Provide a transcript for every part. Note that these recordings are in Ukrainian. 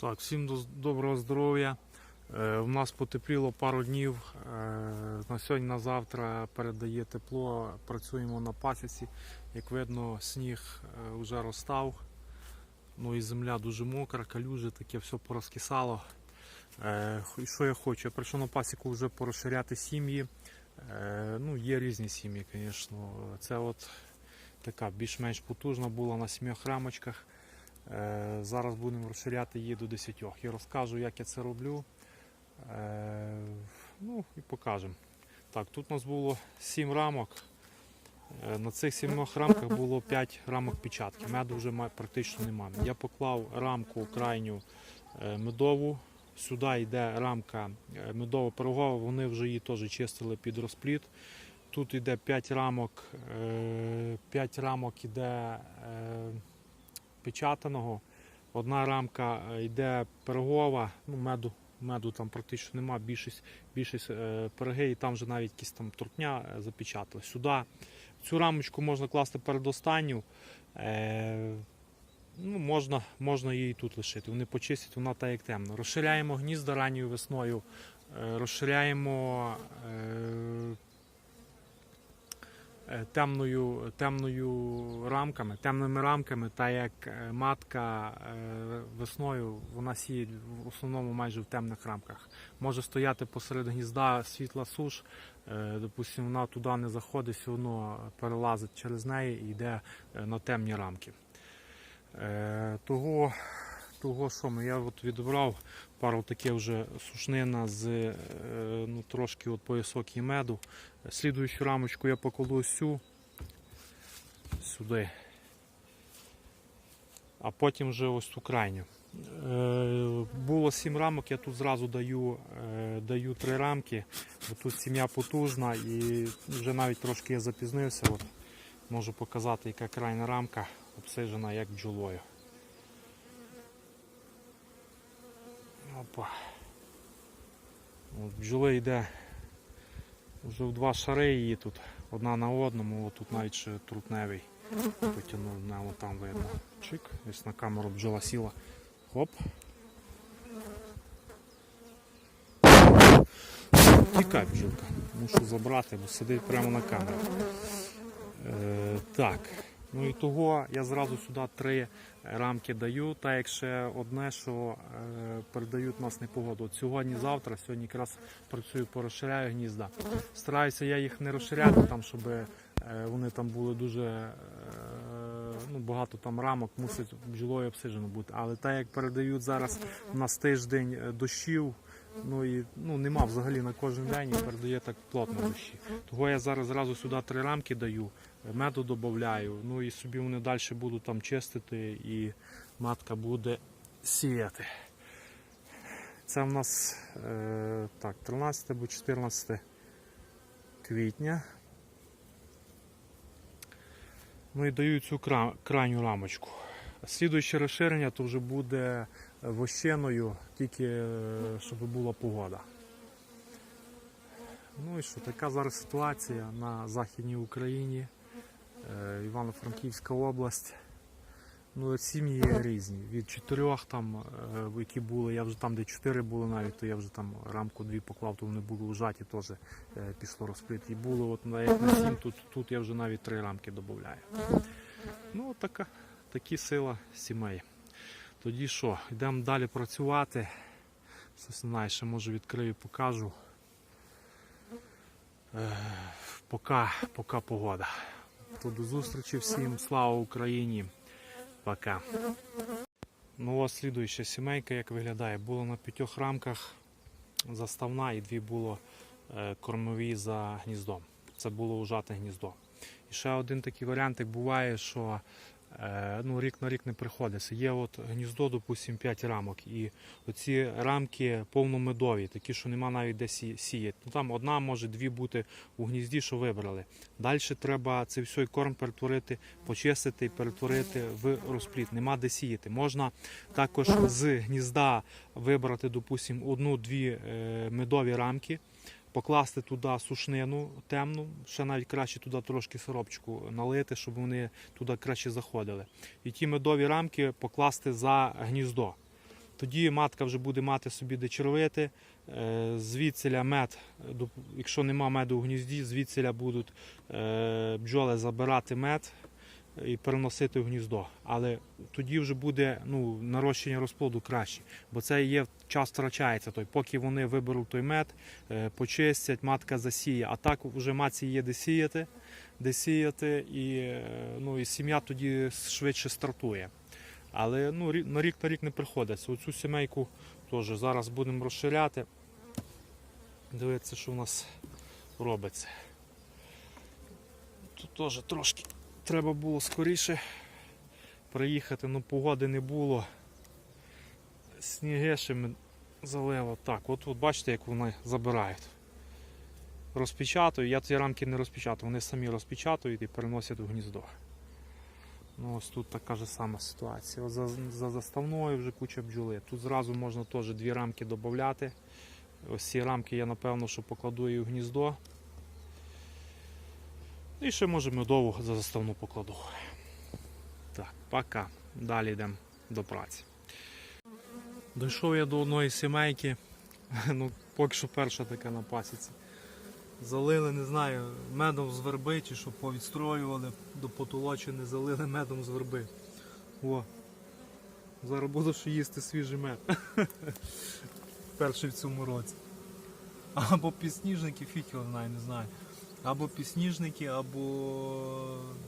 Так, всім до- доброго здоров'я. Е, у нас потепліло пару днів. Е, на сьогодні, на завтра передає тепло. Працюємо на пасіці. Як видно, сніг е, вже розстав. Ну і земля дуже мокра, калюжі, таке все порозкисало. Е, що я хочу? Я прийшов на пасіку вже порозширяти сім'ї. Е, ну, є різні сім'ї, звісно. Це от така більш-менш потужна була на сім'ях рамочках. Е, Зараз будемо розширяти її до 10. Я розкажу, як я це роблю. Е, Ну і покажемо. Так, тут у нас було 7 рамок. Е, На цих 7 рамках було 5 рамок печатки. Меду вже практично немає. Я поклав рамку крайню медову. Сюди йде рамка медово пирогова, вони вже її теж чистили під розпліт. Тут йде 5 рамок, 5 рамок йде е, печатаного. Одна рамка е, йде пирогова, ну меду, меду там практично нема, більшість, більшість е, пироги, і там вже навіть якісь там трутня е, запечатали. Сюди цю рамочку можна класти передостанню. Е, ну, можна, можна її тут лишити. Вони почистять, вона так як темно. Розширяємо гнізда ранньою весною, е, розширяємо. Е, темною, темною рамками, темними рамками, та як е, матка е, весною вона сіє в основному майже в темних рамках. Може стояти посеред гнізда світла суш, е, допустимо, вона туди не заходить, все одно перелазить через неї і йде е, на темні рамки. Е, Того, того що ми, я от відібрав пару таке вже сушнина з е, ну, трошки от поясок і меду. Слідуючу рамочку я покладу цю сюди. А потім вже ось цю крайню. Е, було сім рамок, я тут зразу даю, е, даю три рамки, бо тут сім'я потужна і вже навіть трошки я запізнився. От, можу показати, яка крайня рамка обсиджена як бджолою. Опа. От бджоли йде вже в два шари її тут, одна на одному, от тут навіть ще трутневий потягнув, не там видно. Чик, ось на камеру бджола сіла. Хоп. Тікай бджілка, мушу забрати, бо сидить прямо на камері. Е, так. Ну і того я зразу сюди три рамки даю, так як ще одне, що е, передають нас непогоду. От сьогодні, завтра, сьогодні якраз працюю по розширяю гнізда. Стараюся я їх не розширяти, там, щоб е, вони там були дуже е, ну, багато там рамок, мусить бджолою обсиджено бути. Але так як передають зараз у нас тиждень е, дощів, ну і ну, нема взагалі на кожен день і передає так плотно дощі. Того я зараз зразу сюди три рамки даю меду додаю, ну і собі вони далі будуть там чистити і матка буде сіяти. Це в нас е, так, 13 або 14 квітня. Ну і даю цю кра- крайню рамочку. Слідуюче розширення то вже буде вощеною, тільки е, щоб була погода. Ну і що, така зараз ситуація на Західній Україні. Е, Івано-Франківська область. Ну, сім'ї різні. Від чотирьох там, е, які були, я вже там, де чотири були навіть, то я вже там рамку дві поклав, то вони були ужаті, теж е, пішло розплит. І було от як на сім, тут, тут я вже навіть три рамки додаю. Ну, така, такі сила сімей. Тоді що, йдемо далі працювати. Щось не знаю, ще може відкрию, покажу. Е, пока, пока погода. То до зустрічі всім. Слава Україні. Пока. Ну ось слідуюча сімейка, як виглядає. Було на п'ятьох рамках заставна і дві було е, кормові за гніздом. Це було ужате гніздо. І ще один такий варіант, як буває, що ну, рік на рік не приходиться. Є от гніздо, допустимо, 5 рамок, і оці рамки повномедові, такі, що нема навіть де сі- сіяти. Ну, там одна, може дві бути у гнізді, що вибрали. Далі треба цей всій корм перетворити, почистити і перетворити в розпліт. Нема де сіяти. Можна також з гнізда вибрати, допустимо, одну-дві е, медові рамки. Покласти туди сушнину темну, ще навіть краще туди трошки сиропчику налити, щоб вони туди краще заходили. І ті медові рамки покласти за гніздо. Тоді матка вже буде мати собі де червити. Е, Звідсіля мед, якщо нема меду в гнізді, звідсіля будуть е, бджоли забирати мед і переносити в гніздо. Але тоді вже буде ну, нарощення розплоду краще, бо це є час втрачається. Той, поки вони виберуть той мед, е, почистять, матка засіє. А так вже матці є де сіяти, де сіяти, і, е, ну, і сім'я тоді швидше стартує. Але ну, на рік на рік не приходиться. Оцю сімейку теж зараз будемо розширяти. Дивитися, що в нас робиться. Тут теж трошки треба було скоріше приїхати, але погоди не було. Ми залило. Так, от, от бачите, як вони забирають. Розпечатую, я ці рамки не розпечатую, вони самі розпечатують і переносять у гніздо. Ну, ось тут така ж сама ситуація. За, за заставною вже куча бджоли. Тут зразу можна теж дві рамки додати. Ось ці рамки я напевно, що покладу і в гніздо. І ще може медову за заставну покладу. Так, пока. Далі йдемо до праці. Дійшов я до одної сімейки. Ну, поки що перша така на пасіці. Залили, не знаю, медом з верби чи що повідстроювали до потолочини, залили медом з верби. О, зараз буду ще їсти свіжий мед. Перший в цьому році. Або підсніжники, фіг його не знаю. Або підсніжники, або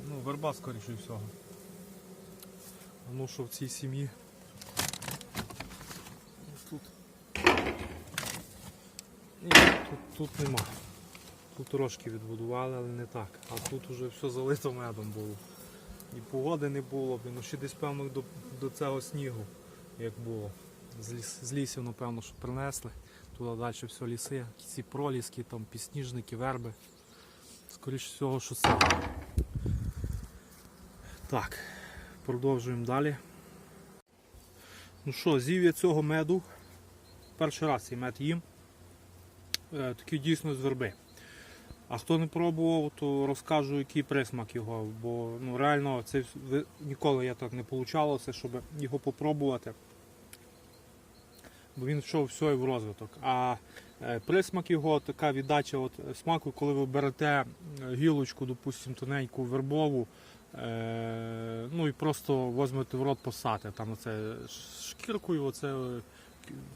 ну, верба, скоріше всього. Ну що в цій сім'ї. Тут. Ні, тут, тут нема. Тут трошки відбудували, але не так. А тут вже все залито медом було. І погоди не було, блін, ну ще десь певно до, до цього снігу, як було. З, ліс, з лісів, напевно, що принесли. Туди далі все ліси, ці проліски, там пісніжники, верби. Скоріше всього, що це. Так, продовжуємо далі. Ну що, з'їв я цього меду. Перший раз цей мед їм. Е, Такий дійсно з верби. А хто не пробував, то розкажу, який присмак його. Бо ну, реально це ніколи я так не вийшло, щоб його попробувати. Бо він йшов все в розвиток. А присмак його, така віддача от, смаку, коли ви берете е, гілочку, допустимо, тоненьку вербову, е, ну і просто візьмете в рот посати. Там оце шкіркою, оце, е,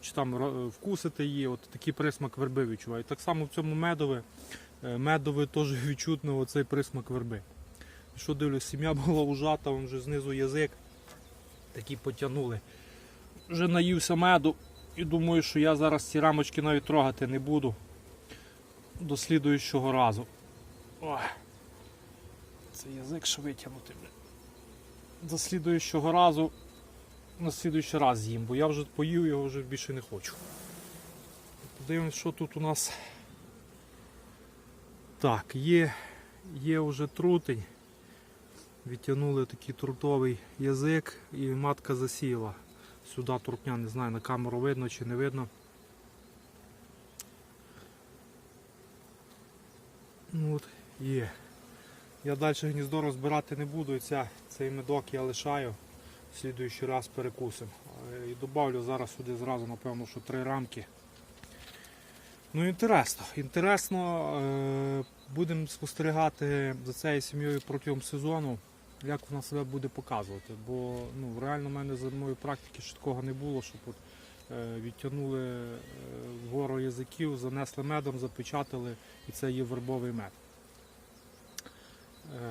чи там вкусите її, от такий присмак верби відчуваю. Так само в цьому медове. Е, Медовий теж відчутно оцей присмак верби. Що дивлюсь, сім'я була ужата, вже знизу язик. Такі потягнули. Вже наївся меду і думаю, що я зараз ці рамочки навіть трогати не буду. До слідуючого разу. Ой. Це язик ще витягнути. До слідуючого разу на слідуючий раз з'їм, бо я вже поїв його вже більше не хочу. Подивимось, що тут у нас. Так, є, є вже трутень. Відтягнули такий трутовий язик і матка засіяла. Сюди трутня, не знаю, на камеру видно чи не видно. Ну, от, є. Я далі гніздо розбирати не буду, ця, цей медок я лишаю. В слідуючий раз перекусимо. Е, І додавлю зараз сюди зразу, напевно, що три рамки. Ну, інтересно. Інтересно, е, будемо спостерігати за цією сім'єю протягом сезону, як вона себе буде показувати. Бо ну, реально в мене за моєї практики ще такого не було, щоб от, е, відтягнули е, вгору язиків, занесли медом, запечатали, і це є вербовий мед. Е,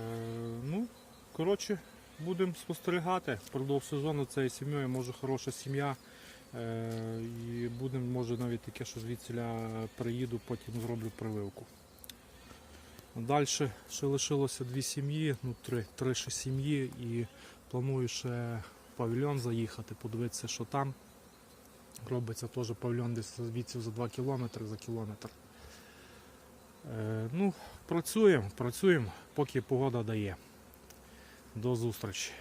ну, коротше, будемо спостерігати. Впродовж сезону цією сім'єю може хороша сім'я. Е, І будемо, може навіть таке, що звідсіля приїду, потім зроблю прививку. Далі ще лишилося дві сім'ї, ну три, три ще сім'ї і планую ще в павільйон заїхати, подивитися, що там. Робиться теж павільйон десь звідси за 2 кілометри за кілометр. Е, ну, працюємо, працюємо, поки погода дає. До зустрічі.